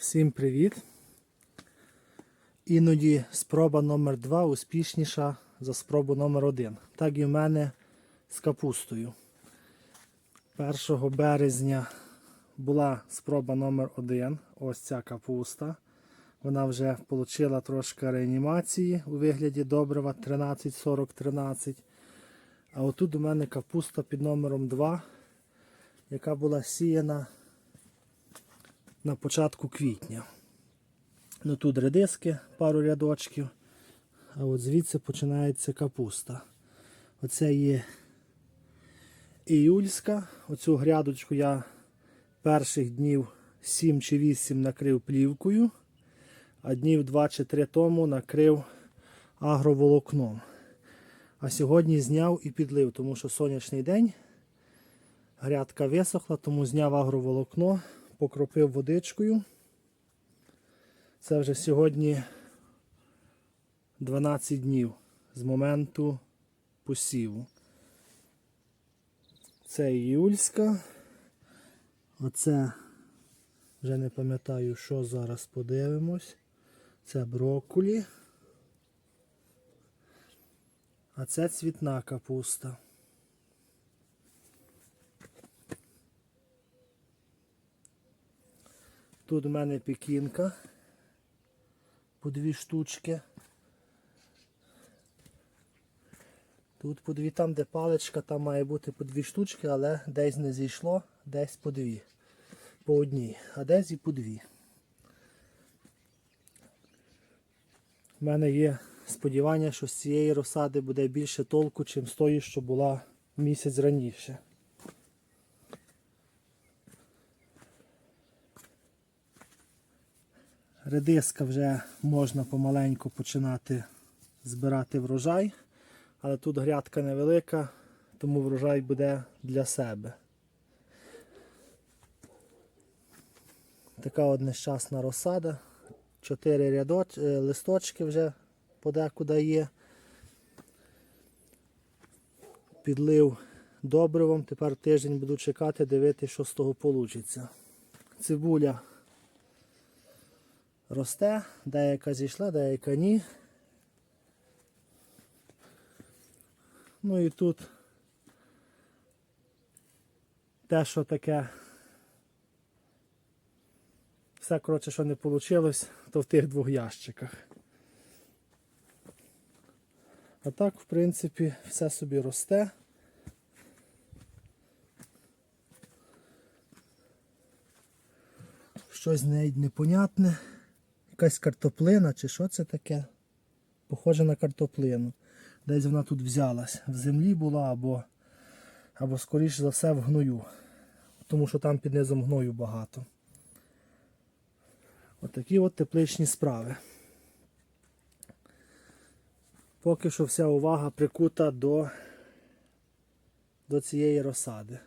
Всім привіт! Іноді спроба номер 2 успішніша за спробу номер 1 Так і в мене з капустою. 1 березня була спроба номер 1 Ось ця капуста. Вона вже отримала трошки реанімації у вигляді добрива 13-40-13. А отут у мене капуста під номером 2, яка була сіяна на початку квітня. Ну тут редиски, пару рядочків, а от звідси починається капуста. Оце є іюльська. Оцю грядочку я перших днів 7 чи 8 накрив плівкою, а днів 2 чи 3 тому накрив агроволокном. А сьогодні зняв і підлив, тому що сонячний день. Грядка висохла, тому зняв агроволокно, покропив водичкою. Це вже сьогодні 12 днів з моменту посіву. Це іюльська. Оце вже не пам'ятаю, що зараз подивимось. Це брокколі. А це цвітна капуста. Тут у мене пекінка по дві штучки. Тут по дві, там де паличка, там має бути по дві штучки, але десь не зійшло, десь по дві. По одній, а десь і по дві. У мене є сподівання, що з цієї розсади буде більше толку, чим з тої, що була місяць раніше. Редиска вже можна помаленьку починати збирати врожай, але тут грядка невелика, тому врожай буде для себе. Така от нещасна розсада. Чотири рядоч... е, листочки вже подекуди є. Підлив добривом. Тепер тиждень буду чекати, дивитися, що з того вийде. Цибуля росте, деяка зійшла, деяка ні. Ну і тут те, що таке, все, коротше, що не вийшло, то в тих двох ящиках. А так, в принципі, все собі росте. Щось навіть непонятне. Якась картоплина чи що це таке? Похоже на картоплину. Десь вона тут взялась. В землі була або, або скоріш за все в гною. Тому що там під низом гною багато. Отакі от тепличні справи. Поки що вся увага прикута до, до цієї розсади.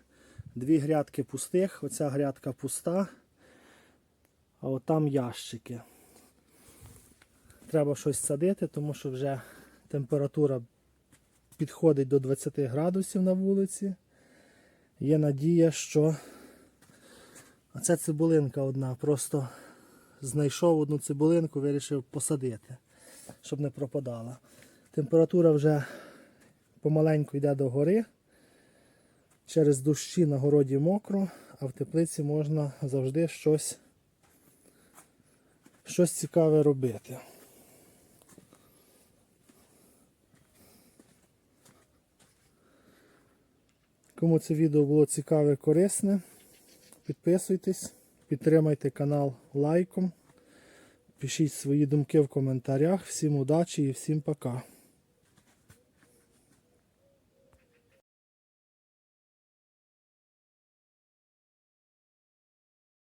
Дві грядки пустих, оця грядка пуста, а от там ящики. Треба щось садити, тому що вже температура підходить до 20 градусів на вулиці. Є надія, що оця цибулинка одна. Просто знайшов одну цибулинку, вирішив посадити, щоб не пропадала. Температура вже помаленьку йде до гори. Через дощі на городі мокро, а в теплиці можна завжди щось, щось цікаве робити. Кому це відео було цікаве, корисне, підписуйтесь, підтримайте канал лайком, пишіть свої думки в коментарях. Всім удачі і всім пока.